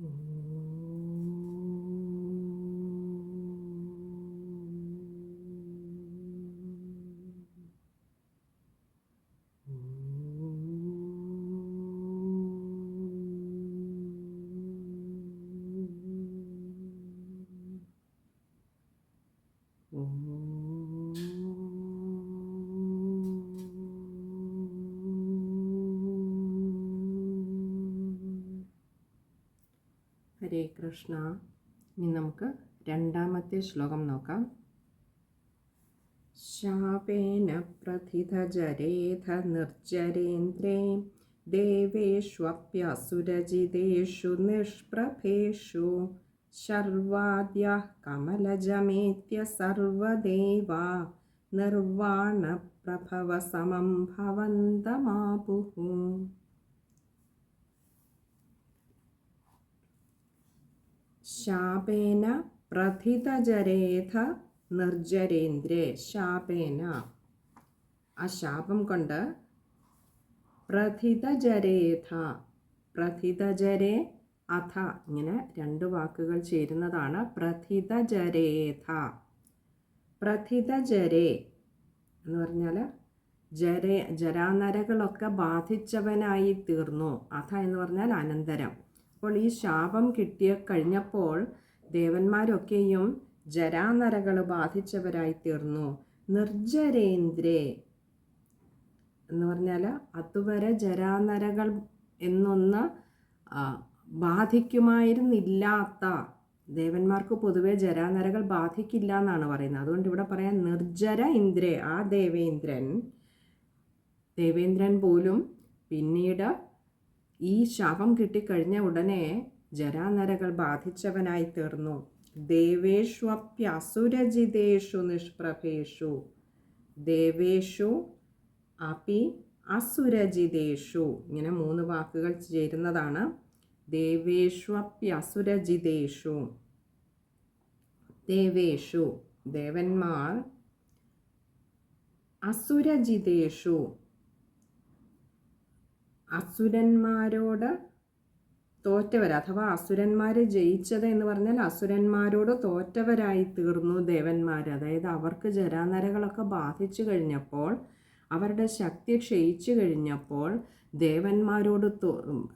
Mm-hmm. ഹരേ കൃഷ്ണ. ഇനി നമുക്ക് രണ്ടാമത്തെ ശ്ലോകം നോക്കാം. ശാപേന പ്രഥിതജരേധ നിർജരേന്ദ്രേ ദേവേഷ്വപ്യസുരജിതേഷു നിഷ്പ്രഭേഷു ശർവാദ്യ കമലജമേത്യ സർവദേവാ നിർവാണപ്രഭവസമം ഭവന്തമാപുഃ ശാപേന പ്രഥിതജരേഥ നിർജരേന്ദ്രേ. ശാപേന. ആ ശാപം കൊണ്ട് പ്രഥിതജരേഥ പ്രഥിതജരേ അഥ ഇങ്ങനെ രണ്ട് വാക്കുകൾ ചേരുന്നതാണ്. പ്രഥിതജരേഥ പ്രഥിതജരേ എന്ന് പറഞ്ഞാൽ ജരേ ജരാനരകളൊക്കെ ബാധിച്ചവനായി തീർന്നു. അഥ എന്ന് പറഞ്ഞാൽ അനന്തരം. അപ്പോൾ ഈ ശാപം കിട്ടിയ കഴിഞ്ഞപ്പോൾ ദേവന്മാരൊക്കെയും ജരാനരകൾ ബാധിച്ചവരായി തീർന്നു. നിർജരേന്ദ്രേ എന്ന് പറഞ്ഞാൽ അതുവരെ ജരാനരകൾ എന്നൊന്ന് ബാധിക്കുമായിരുന്നില്ലാത്ത ദേവന്മാർക്ക് പൊതുവെ ജരാനരകൾ ബാധിക്കില്ല എന്നാണ് പറയുന്നത്. അതുകൊണ്ട് ഇവിടെ പറയാൻ നിർജര ഇന്ദ്രേ ആ ദേവേന്ദ്രൻ. ദേവേന്ദ്രൻ പോലും പിന്നീട് ഈ ശവം കിട്ടിക്കഴിഞ്ഞ ഉടനെ ജരാനരകൾ ബാധിച്ചവനായി തീർന്നു. ദേവേഷ്വപ്യസുരജിതേഷു നിഷ്പ്രഭേഷു. ദേവേഷു അപി അസുരജിതേഷു. ഇങ്ങനെ മൂന്ന് വാക്കുകൾ ചേരുന്നതാണ്. ദേവേഷ്വപ്യസുരജിതേഷു ദേവേഷു. ദേവന്മാർ അസുരജിതേഷു. അസുരന്മാരോട് തോറ്റവർ അഥവാ അസുരന്മാർ ജയിച്ചത് എന്ന് പറഞ്ഞാൽ അസുരന്മാരോട് തോറ്റവരായി തീർന്നു ദേവന്മാർ അതായത് അവർക്ക് ജരാനരകളൊക്കെ ബാധിച്ചു കഴിഞ്ഞപ്പോൾ അവരുടെ ശക്തി ക്ഷയിച്ചു കഴിഞ്ഞപ്പോൾ ദേവന്മാരോട് തോ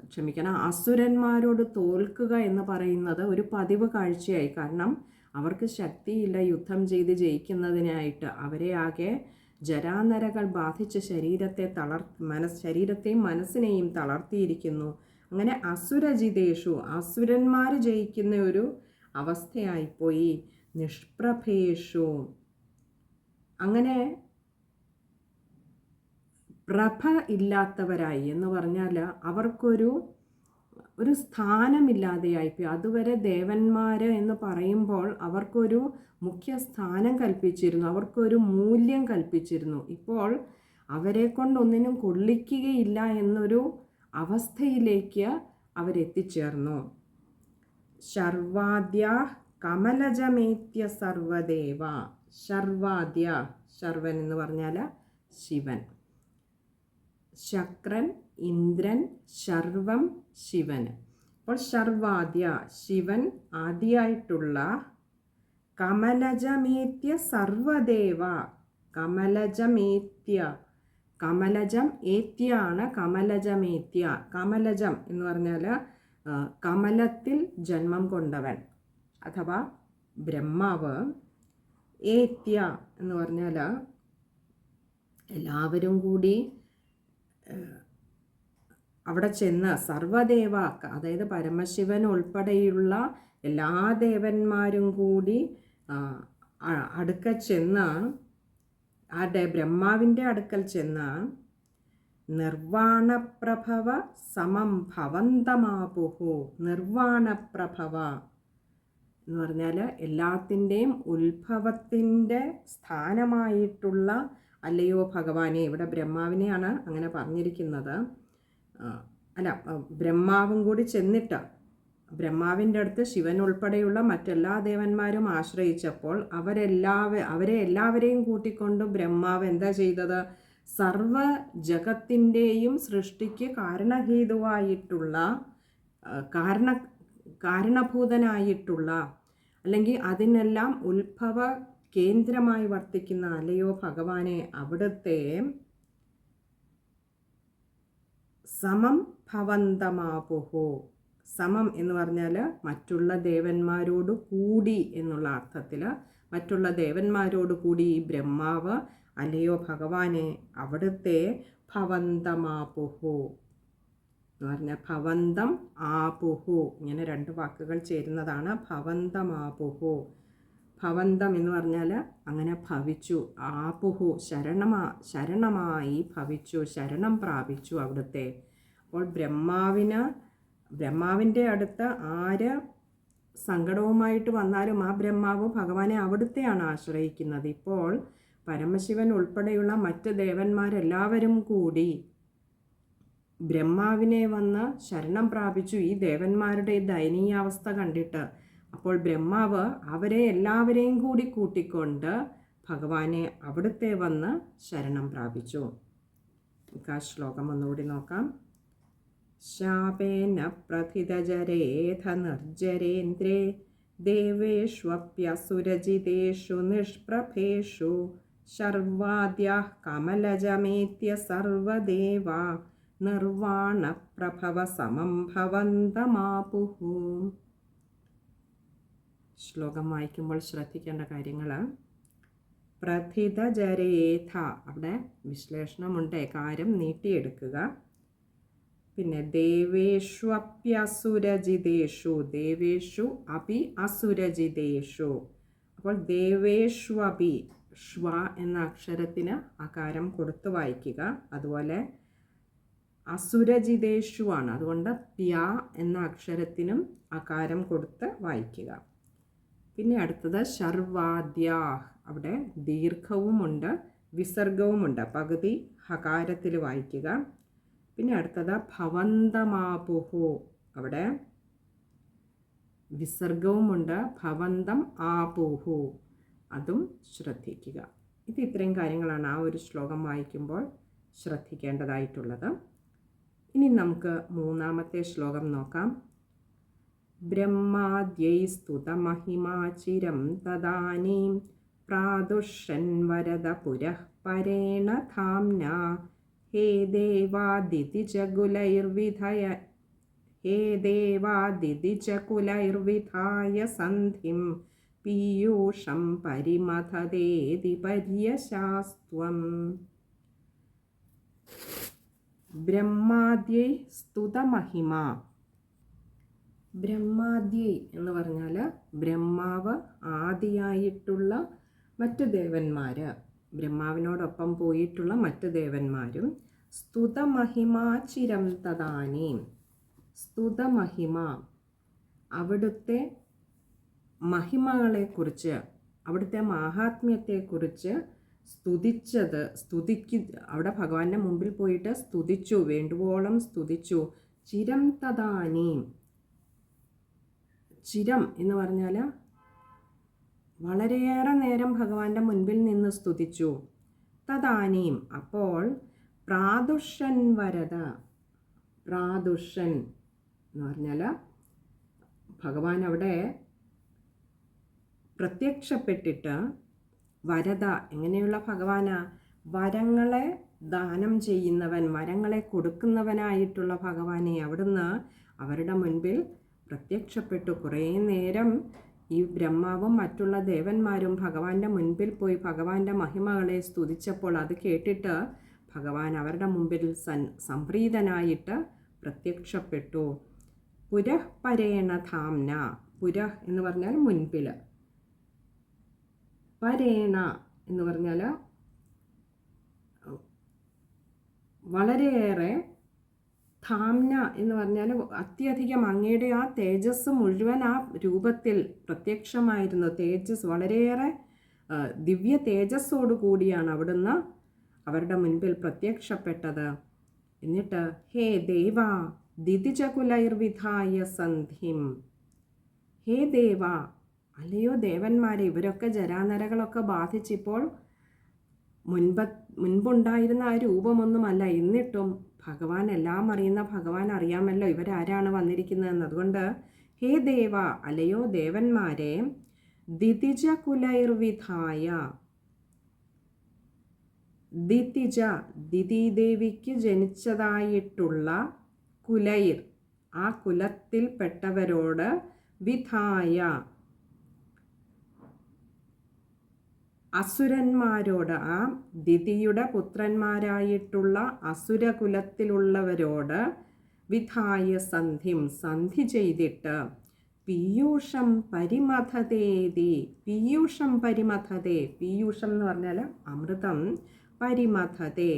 ക്ഷമിക്കണം അസുരന്മാരോട് തോൽക്കുക എന്ന് പറയുന്നത് ഒരു പതിവ് കാഴ്ചയായി. കാരണം അവർക്ക് ശക്തിയില്ല യുദ്ധം ചെയ്ത് ജയിക്കുന്നതിനായിട്ട്. അവരെ ആകെ ജരാനരകൾ ബാധിച്ച ശരീരത്തെ തളർ മനസ് ശരീരത്തെയും മനസ്സിനെയും തളർത്തിയിരിക്കുന്നു. അങ്ങനെ അസുരജിതേഷു അസുരന്മാർ ജയിക്കുന്ന ഒരു അവസ്ഥയായിപ്പോയി. നിഷ്പ്രഭേഷു. അങ്ങനെ പ്രഭ ഇല്ലാത്തവരായി എന്ന് പറഞ്ഞാൽ അവർക്കൊരു ഒരു സ്ഥാനമില്ലാതെയായിപ്പോയി അതുവരെ ദേവന്മാർ എന്ന് പറയുമ്പോൾ അവർക്കൊരു മുഖ്യ സ്ഥാനം കൽപ്പിച്ചിരുന്നു. അവർക്കൊരു മൂല്യം കൽപ്പിച്ചിരുന്നു. ഇപ്പോൾ അവരെ കൊണ്ടൊന്നിനും കൊള്ളിക്കുകയില്ല എന്നൊരു അവസ്ഥയിലേക്ക് അവരെത്തിച്ചേർന്നു. ശർവാദ്യ കമലജമേത്യ സർവദേവ. ശർവാദ്യ ശർവൻ എന്ന് പറഞ്ഞാൽ ശിവൻ. ശക്രൻ ഇന്ദ്രൻ ശർവം ശിവന് അപ്പോൾ ശർവാദ്യ ശിവൻ ആദ്യമായിട്ടുള്ള കമലജമേത്യ സർവദേവ. കമലജമേത്യ. കമലജം ഏത്യാണ് കമലജമേത്യ. കമലജം എന്ന് പറഞ്ഞാൽ കമലത്തിൽ ജന്മം കൊണ്ടവൻ അഥവാ ബ്രഹ്മാവ്. ഏത്യ എന്ന് പറഞ്ഞാൽ എല്ലാവരും കൂടി അവിടെ ചെന്ന് സർവദേവ അതായത് പരമശിവൻ ഉൾപ്പെടെയുള്ള എല്ലാ ദേവന്മാരും കൂടി അടുക്ക ചെന്ന് ആ ബ്രഹ്മാവിന്റെ അടുക്കൽ ചെന്ന് നിർവാണപ്രഭവ സമം ഭവന്തമാപുഹു. നിർവാണപ്രഭവ എന്ന് പറഞ്ഞാൽ എല്ലാത്തിന്റെയും ഉത്ഭവത്തിന്റെ സ്ഥാനമായിട്ടുള്ള അല്ലയോ ഭഗവാനെ ഇവിടെ ബ്രഹ്മാവിനെയാണ് അങ്ങനെ പറഞ്ഞിരിക്കുന്നത്. അല്ല ബ്രഹ്മാവും കൂടി ചെന്നിട്ട് ബ്രഹ്മാവിന്റെ അടുത്ത് ശിവൻ ഉൾപ്പെടെയുള്ള മറ്റെല്ലാ ദേവന്മാരും ആശ്രയിച്ചപ്പോൾ അവരെല്ലാവ അവരെ എല്ലാവരെയും കൂട്ടിക്കൊണ്ട് ബ്രഹ്മാവ് എന്താ ചെയ്തത്? സർവ ജഗത്തിന്റെയും സൃഷ്ടിക്ക് കാരണഹേതുവായിട്ടുള്ള കാരണ കാരണഭൂതനായിട്ടുള്ള അല്ലെങ്കിൽ അതിനെല്ലാം ഉത്ഭവ കേന്ദ്രമായി വർത്തിക്കുന്ന അലയോ ഭഗവാനെ അവിടുത്തെ സമം ഭവന്തമാപുഹോ സമം എന്ന് പറഞ്ഞാൽ മറ്റുള്ള ദേവന്മാരോട് കൂടി എന്നുള്ള അർത്ഥത്തിൽ മറ്റുള്ള ദേവന്മാരോട് കൂടി ഈ ബ്രഹ്മാവ് അല്ലയോ ഭഗവാനെ അവിടുത്തെ ഭവന്തമാപുഹോ എന്ന് പറഞ്ഞാൽ ഭവന്തം ആപുഹു ഇങ്ങനെ രണ്ട് വാക്കുകൾ ചേരുന്നതാണ് ഭവന്തമാപുഹു ഭവന്തം എന്ന് പറഞ്ഞാൽ അങ്ങനെ ഭവിച്ചു. ആപുഹു ശരണമാ ശരണമായി ഭവിച്ചു ശരണം പ്രാപിച്ചു അവിടുത്തെ. അപ്പോൾ ബ്രഹ്മാവിന് ബ്രഹ്മാവിന്റെ അടുത്ത് ആര് സങ്കടവുമായിട്ട് വന്നാലും ആ ബ്രഹ്മാവ് ഭഗവാനെ അവിടുത്തെയാണ് ആശ്രയിക്കുന്നത്. ഇപ്പോൾ പരമശിവൻ ഉൾപ്പെടെയുള്ള മറ്റ് ദേവന്മാരെല്ലാവരും കൂടി ബ്രഹ്മാവിനെ വന്ന് ശരണം പ്രാപിച്ചു. ഈ ദേവന്മാരുടെ ദയനീയാവസ്ഥ കണ്ടിട്ട് അപ്പോൾ ബ്രഹ്മാവ് അവരെ എല്ലാവരെയും കൂടി കൂട്ടിക്കൊണ്ട് ഭഗവാനെ അവിടുത്തെ വന്ന് ശരണം പ്രാപിച്ചു. നമുക്ക് ആ ശ്ലോകം ഒന്നുകൂടി നോക്കാം. ശാപേന പ്രഥിതജരേധ നിർജരേന്ദ്രേ ദേവേഷ്വപ്യസുരജിതേഷു നിഷ്പ്രഭേഷു ശർവാദ്യ കമലജമേത്യ സർവദേവ നിർവാണപ്രഭവ സമം ഭവന്തമാപുഹു ശ്ലോകം വായിക്കുമ്പോൾ ശ്രദ്ധിക്കേണ്ട കാര്യങ്ങൾ പ്രഥിത ജരേഥ. അവിടെ വിശ്ലേഷണമുണ്ട്. കാര്യം നീട്ടിയെടുക്കുക. പിന്നെ ദേവേഷ്വപ്യസുരജിതേഷു ദേവേഷു അപി അസുരജിതേഷു. അപ്പോൾ ദേവേഷ്വപി ഷ്വ എന്ന അക്ഷരത്തിന് അകാരം കൊടുത്ത് വായിക്കുക. അതുപോലെ അസുരജിതേഷു ആണ്. അതുകൊണ്ട് പ്യ എന്ന അക്ഷരത്തിനും അകാരം കൊടുത്ത് വായിക്കുക. പിന്നെ അടുത്തത് ശർവാദ്യ. അവിടെ ദീർഘവുമുണ്ട് വിസർഗവുമുണ്ട്. പകുതി ഹകാരത്തിൽ വായിക്കുക. പിന്നെ അടുത്തത് ഭവന്തമാപുഹു. അവിടെ വിസർഗവുമുണ്ട് ഭവന്തം ആപുഹു. അതും ശ്രദ്ധിക്കുക. ഇത് ഇത്രയും കാര്യങ്ങളാണ് ആ ഒരു ശ്ലോകം വായിക്കുമ്പോൾ ശ്രദ്ധിക്കേണ്ടതായിട്ടുള്ളത്. ഇനി നമുക്ക് മൂന്നാമത്തെ ശ്ലോകം നോക്കാം. ബ്രഹ്മാദ്യൈ സ്തുതമഹിമാചിരം തദാനീം പ്രാദുഷൻ വരദ പുരഃ പരേണ ധാംന ഹേ ദേവാദിതിജകുലൈർവിധയ ഹേ ദേവാദിതിജകുലൈർവിധായ സന്ധിം പീയൂഷം പരിമഥതേതി പര്യശാസ്ത്വം. ബ്രഹ്മാദ്യൈ സ്തുതമഹിമ ബ്രഹ്മാദ്യൈ എന്ന് പറഞ്ഞാൽ ബ്രഹ്മാവ് ആദിയായിട്ടുള്ള മറ്റു ദേവന്മാർ ബ്രഹ്മാവിനോടൊപ്പം പോയിട്ടുള്ള മറ്റ് ദേവന്മാരും സ്തുതമഹിമാചിരം തദാനീം. സ്തുതമഹിമ. അവിടുത്തെ മഹിമകളെക്കുറിച്ച് അവിടുത്തെ മാഹാത്മ്യത്തെക്കുറിച്ച് സ്തുതിച്ചത് സ്തുതിക്ക് അവിടെ ഭഗവാന്റെ മുമ്പിൽ പോയിട്ട് സ്തുതിച്ചു വേണ്ടുവോളം സ്തുതിച്ചു. ചിരം തദാനീം. ചിരം എന്ന് പറഞ്ഞാൽ വളരെയേറെ നേരം ഭഗവാന്റെ മുൻപിൽ നിന്ന് സ്തുതിച്ചു. തദാനീം. അപ്പോൾ പ്രാദുഷൻ വരത. പ്രാദുഷൻ എന്ന് പറഞ്ഞാൽ ഭഗവാൻ അവിടെ പ്രത്യക്ഷപ്പെട്ടിട്ട് വരത എങ്ങനെയുള്ള ഭഗവാനാ? വരങ്ങളെ ദാനം ചെയ്യുന്നവൻ വരങ്ങളെ കൊടുക്കുന്നവനായിട്ടുള്ള ഭഗവാനെ അവിടുന്ന് അവരുടെ മുൻപിൽ പ്രത്യക്ഷപ്പെട്ടു. കുറേ നേരം ഈ ബ്രഹ്മാവും മറ്റുള്ള ദേവന്മാരും ഭഗവാന്റെ മുൻപിൽ പോയി ഭഗവാന്റെ മഹിമകളെ സ്തുതിച്ചപ്പോൾ അത് കേട്ടിട്ട് ഭഗവാൻ അവരുടെ മുമ്പിൽ സൻ സംപ്രീതനായിട്ട് പ്രത്യക്ഷപ്പെട്ടു. പുരഃപരേണ ധാംന പുരഃ എന്ന് പറഞ്ഞാൽ മുൻപിൽ. പരേണ എന്ന് പറഞ്ഞാൽ വളരെയേറെ ധാംന എന്ന് പറഞ്ഞാൽ അത്യധികം അങ്ങയുടെ ആ തേജസ് മുഴുവൻ ആ രൂപത്തിൽ പ്രത്യക്ഷമായിരുന്നു. തേജസ് വളരെയേറെ ദിവ്യ തേജസ്സോടു കൂടിയാണ് അവിടുന്ന് അവരുടെ മുൻപിൽ പ്രത്യക്ഷപ്പെട്ടത്. എന്നിട്ട് ഹേ ദേവ ദിതിജകുലൈർവിധായ സന്ധിം. ഹേ ദേവ അല്ലയോ ദേവന്മാരെ ഇവരൊക്കെ ജരാനരകളൊക്കെ ബാധിച്ചിപ്പോൾ മുൻപ് മുൻപുണ്ടായിരുന്ന ആ രൂപമൊന്നുമല്ല. എന്നിട്ടും ഭഗവാൻ എല്ലാം അറിയുന്ന ഭഗവാൻ അറിയാമല്ലോ ഇവരാരാണ് വന്നിരിക്കുന്നതെന്ന്. അതുകൊണ്ട് ഹേ ദേവ അലയോ ദേവന്മാരെ ദിതിജ കുലൈർവിധായ ദിതിജ ദിതിദേവിക്ക് ജനിച്ചതായിട്ടുള്ള കുലൈർ ആ കുലത്തിൽപ്പെട്ടവരോട് വിധായ. അസുരന്മാരോട് ആ ദിതിയുടെ പുത്രന്മാരായിട്ടുള്ള അസുരകുലത്തിലുള്ളവരോട് വിധായ സന്ധിം സന്ധി ചെയ്തിട്ട് പീയൂഷം പരിമഥതേതി പീയൂഷം പരിമഥതേ പീയൂഷം എന്ന് പറഞ്ഞാൽ അമൃതം പരിമഥതേ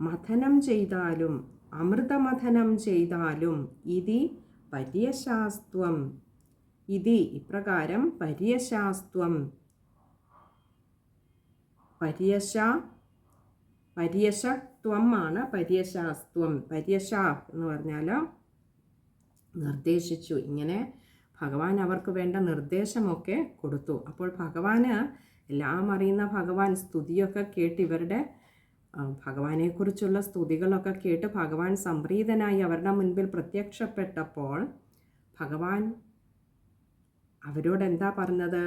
മഥനം ചെയ്താലും അമൃതമഥനം ചെയ്താലും ഇതി പര്യശാസ്ത്വം. ഇതി ഇപ്രകാരം പര്യശാസ്ത്വം. പര്യശ പര്യശത്വം ആണ് പര്യശാസ്ത്വം പര്യശ എന്ന് പറഞ്ഞാൽ നിർദ്ദേശിച്ചു. ഇങ്ങനെ ഭഗവാൻ അവർക്ക് വേണ്ട നിർദ്ദേശമൊക്കെ കൊടുത്തു. അപ്പോൾ ഭഗവാന് എല്ലാം അറിയുന്ന ഭഗവാൻ സ്തുതിയൊക്കെ കേട്ട് ഇവരുടെ ഭഗവാനെക്കുറിച്ചുള്ള സ്തുതികളൊക്കെ കേട്ട് ഭഗവാൻ സംപ്രീതനായി അവരുടെ മുൻപിൽ പ്രത്യക്ഷപ്പെട്ടപ്പോൾ ഭഗവാൻ അവരോട് എന്താ പറഞ്ഞത്?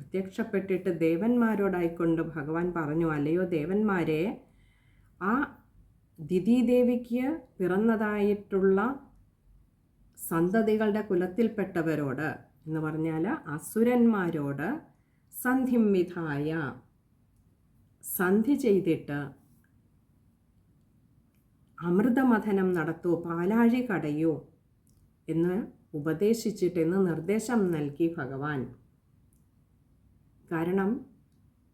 പ്രത്യക്ഷപ്പെട്ടിട്ട് ദേവന്മാരോടായിക്കൊണ്ട് ഭഗവാൻ പറഞ്ഞു അല്ലയോ ദേവന്മാരെ ആ ദിതിദേവിക്ക് പിറന്നതായിട്ടുള്ള സന്തതികളുടെ കുലത്തിൽപ്പെട്ടവരോട് എന്ന് പറഞ്ഞാൽ അസുരന്മാരോട് സന്ധിംവിധായ സന്ധി ചെയ്തിട്ട് അമൃതമഥനം നടത്തൂ പാലാഴി കടയൂ എന്ന് ഉപദേശിച്ചിട്ടെന്ന് നിർദ്ദേശം നൽകി ഭഗവാൻ. കാരണം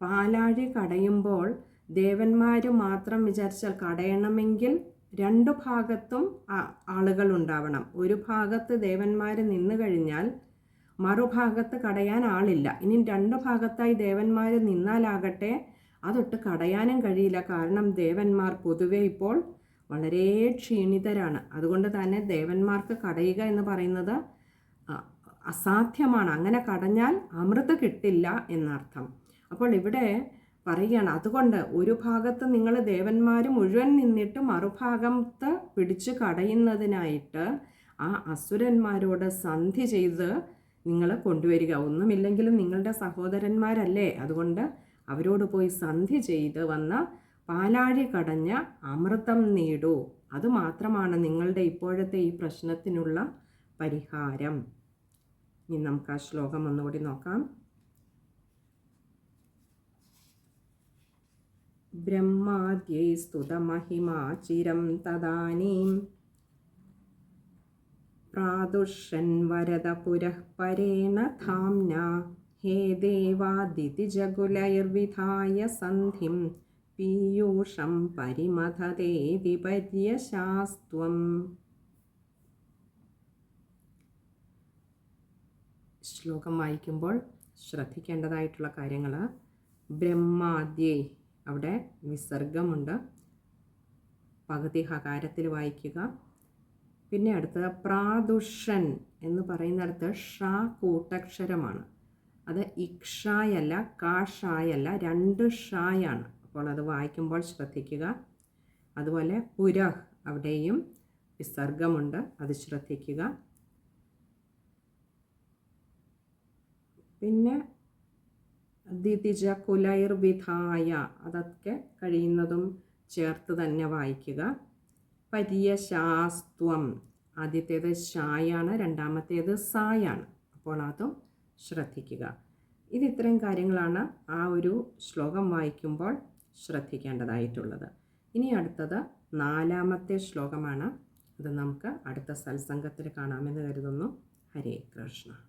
പാലാഴി കടയുമ്പോൾ ദേവന്മാർ മാത്രം വിചാരിച്ചാൽ കടയണമെങ്കിൽ രണ്ടു ഭാഗത്തും ആളുകൾ ഉണ്ടാവണം. ഒരു ഭാഗത്ത് ദേവന്മാർ നിന്നു കഴിഞ്ഞാൽ മറുഭാഗത്ത് കടയാൻ ആളില്ല. ഇനി രണ്ട് ഭാഗത്തായി ദേവന്മാർ നിന്നാലാകട്ടെ അതൊട്ട് കടയാനും കഴിയില്ല. കാരണം ദേവന്മാർ പൊതുവെ ഇപ്പോൾ വളരെ ക്ഷീണിതരാണ്. അതുകൊണ്ട് തന്നെ ദേവന്മാർക്ക് കടയുക എന്ന് പറയുന്നത് അസാധ്യമാണ്. അങ്ങനെ കടഞ്ഞാൽ അമൃത് കിട്ടില്ല എന്നർത്ഥം. അപ്പോൾ ഇവിടെ പറയുകയാണ് അതുകൊണ്ട് ഒരു ഭാഗത്ത് നിങ്ങൾ ദേവന്മാർ മുഴുവൻ നിന്നിട്ട് മറുഭാഗത്ത് പിടിച്ചു കടയുന്നതിനായിട്ട് ആ അസുരന്മാരോട് സന്ധി ചെയ്ത് നിങ്ങൾ കൊണ്ടുവരിക. ഒന്നുമില്ലെങ്കിലും നിങ്ങളുടെ സഹോദരന്മാരല്ലേ? അതുകൊണ്ട് അവരോട് പോയി സന്ധി ചെയ്ത് വന്ന പാലാഴി കടഞ്ഞ അമൃതം നേടൂ. അതുമാത്രമാണ് നിങ്ങളുടെ ഇപ്പോഴത്തെ ഈ പ്രശ്നത്തിനുള്ള പരിഹാരം. ഇനി നമുക്ക് ആ ശ്ലോകം ഒന്നുകൂടി നോക്കാം. ബ്രഹ്മാദ്യൈ സ്തുതമഹിമാ ചിരം തദാനീം പ്രാദുഷൻ വരദ പുരഃ പരേണ ധാംന ഹേ ദേവാദിതിജകുലൈർവിധായ സന്ധിം പീയൂഷം പരിമഥതേതി പര്യശാസ്ത്വം. ശ്ലോകം വായിക്കുമ്പോൾ ശ്രദ്ധിക്കേണ്ടതായിട്ടുള്ള കാര്യങ്ങൾ ബ്രഹ്മാദ്യേ. അവിടെ വിസർഗമുണ്ട് പകുതി ഹകാരത്തിൽ വായിക്കുക. പിന്നെ അടുത്തത് പ്രാദുഷൻ എന്ന് പറയുന്നിടത്ത് ഷാ കൂട്ടക്ഷരമാണ്. അത് ഇക്ഷായല്ല കാഷായല്ല രണ്ട് ഷായാണ്. അപ്പോൾ അത് വായിക്കുമ്പോൾ ശ്രദ്ധിക്കുക. അതുപോലെ പുരഹ് അവിടെയും വിസർഗമുണ്ട് അത് ശ്രദ്ധിക്കുക. പിന്നെ ദിതിജ കുലൈർ വിധായ അതൊക്കെ കഴിയുന്നതും ചേർത്ത് തന്നെ വായിക്കുക. പര്യശാസ്ത്വം. ആദ്യത്തേത് ഷായാണ് രണ്ടാമത്തേത് സായാണ്. അപ്പോൾ അതും ശ്രദ്ധിക്കുക. ഇത് ഇത്രയും കാര്യങ്ങളാണ് ആ ഒരു ശ്ലോകം വായിക്കുമ്പോൾ ശ്രദ്ധിക്കേണ്ടതായിട്ടുള്ളത്. ഇനി അടുത്തത് നാലാമത്തെ ശ്ലോകമാണ്. അത് നമുക്ക് അടുത്ത സത്സംഗത്തിൽ കാണാമെന്ന് കരുതുന്നു. ഹരേ കൃഷ്ണ.